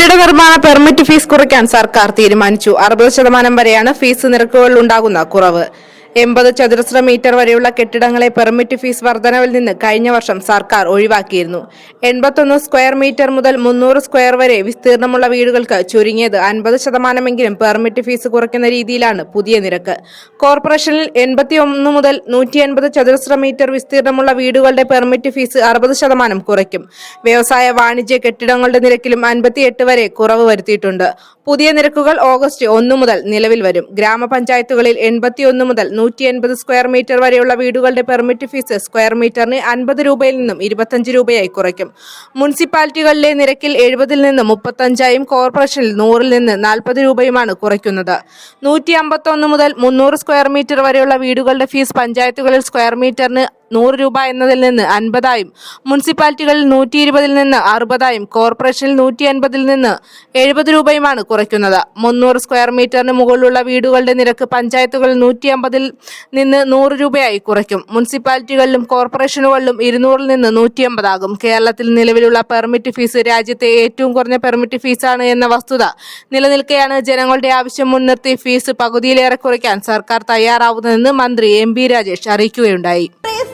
കെട്ടിട നിർമ്മാണ permit fees കുറയ്ക്കാൻ സർക്കാർ തീരുമാനിച്ചു. അറുപത് ശതമാനം വരെയാണ് ഫീസ് നിരക്കുകളിൽ ഉണ്ടാകുന്ന കുറവ്. എൺപത് ചതുരശ്ര മീറ്റർ വരെയുള്ള കെട്ടിടങ്ങളെ പെർമിറ്റ് ഫീസ് വർധനവിൽ നിന്ന് കഴിഞ്ഞ വർഷം സർക്കാർ ഒഴിവാക്കിയിരുന്നു. എൺപത്തൊന്ന് സ്ക്വയർ മീറ്റർ മുതൽ മുന്നൂറ് സ്ക്വയർ വരെ വിസ്തീർണമുള്ള വീടുകൾക്ക് ചുരുങ്ങിയത് അൻപത് ശതമാനമെങ്കിലും പെർമിറ്റ് ഫീസ് കുറയ്ക്കുന്ന രീതിയിലാണ് പുതിയ നിരക്ക്. കോർപ്പറേഷനിൽ എൺപത്തി ഒന്ന് മുതൽ നൂറ്റി എൺപത് ചതുരശ്ര മീറ്റർ വിസ്തീർണമുള്ള വീടുകളുടെ പെർമിറ്റ് ഫീസ് അറുപത് ശതമാനം കുറയ്ക്കും. വ്യവസായ വാണിജ്യ കെട്ടിടങ്ങളുടെ നിരക്കിലും അൻപത്തിയെട്ട് വരെ കുറവ് വരുത്തിയിട്ടുണ്ട്. പുതിയ നിരക്കുകൾ ഓഗസ്റ്റ് ഒന്ന് മുതൽ നിലവിൽ വരും. ഗ്രാമപഞ്ചായത്തുകളിൽ എൺപത്തിയൊന്ന് മുതൽ നൂറ്റി എൺപത് സ്ക്വയർ മീറ്റർ വരെയുള്ള വീടുകളുടെ പെർമിറ്റ് ഫീസ് സ്ക്വയർ മീറ്ററിന് അൻപത് രൂപയിൽ നിന്നും ഇരുപത്തഞ്ച് രൂപയായി കുറയ്ക്കും. മുനിസിപ്പാലിറ്റികളിലെ നിരക്കിൽ എഴുപതിൽ നിന്ന് മുപ്പത്തഞ്ചായും കോർപ്പറേഷനിൽ നൂറിൽ നിന്ന് നാൽപ്പത് രൂപയുമാണ് കുറയ്ക്കുന്നത്. നൂറ്റി അമ്പത്തൊന്ന് മുതൽ മുന്നൂറ് സ്ക്വയർ മീറ്റർ വരെയുള്ള വീടുകളുടെ ഫീസ് പഞ്ചായത്തുകളിൽ സ്ക്വയർ മീറ്ററിന് നൂറ് രൂപ എന്നതിൽ നിന്ന് അൻപതായും മുനിസിപ്പാലിറ്റികളിൽ നൂറ്റി ഇരുപതിൽ നിന്ന് അറുപതായും കോർപ്പറേഷനിൽ നൂറ്റി അൻപതിൽ നിന്ന് എഴുപത് രൂപയുമാണ് കുറയ്ക്കുന്നത്. മുന്നൂറ് സ്ക്വയർ മീറ്ററിന് മുകളിലുള്ള വീടുകളുടെ നിരക്ക് പഞ്ചായത്തുകളിൽ നൂറ്റി അമ്പതിൽ നിന്ന് നൂറ് രൂപയായി കുറയ്ക്കും. മുനിസിപ്പാലിറ്റികളിലും കോർപ്പറേഷനുകളിലും ഇരുന്നൂറിൽ നിന്ന് നൂറ്റി അമ്പതാകും കേരളത്തിൽ നിലവിലുള്ള പെർമിറ്റ് ഫീസ് രാജ്യത്തെ ഏറ്റവും കുറഞ്ഞ പെർമിറ്റ് ഫീസാണ് എന്ന വസ്തുത നിലനിൽക്കെയാണ് ജനങ്ങളുടെ ആവശ്യം മുൻനിർത്തി ഫീസ് പകുതിയിലേറെ കുറയ്ക്കാൻ സർക്കാർ തയ്യാറാവുന്നതെന്ന് മന്ത്രി എം ബി രാജേഷ് അറിയിക്കുകയുണ്ടായി.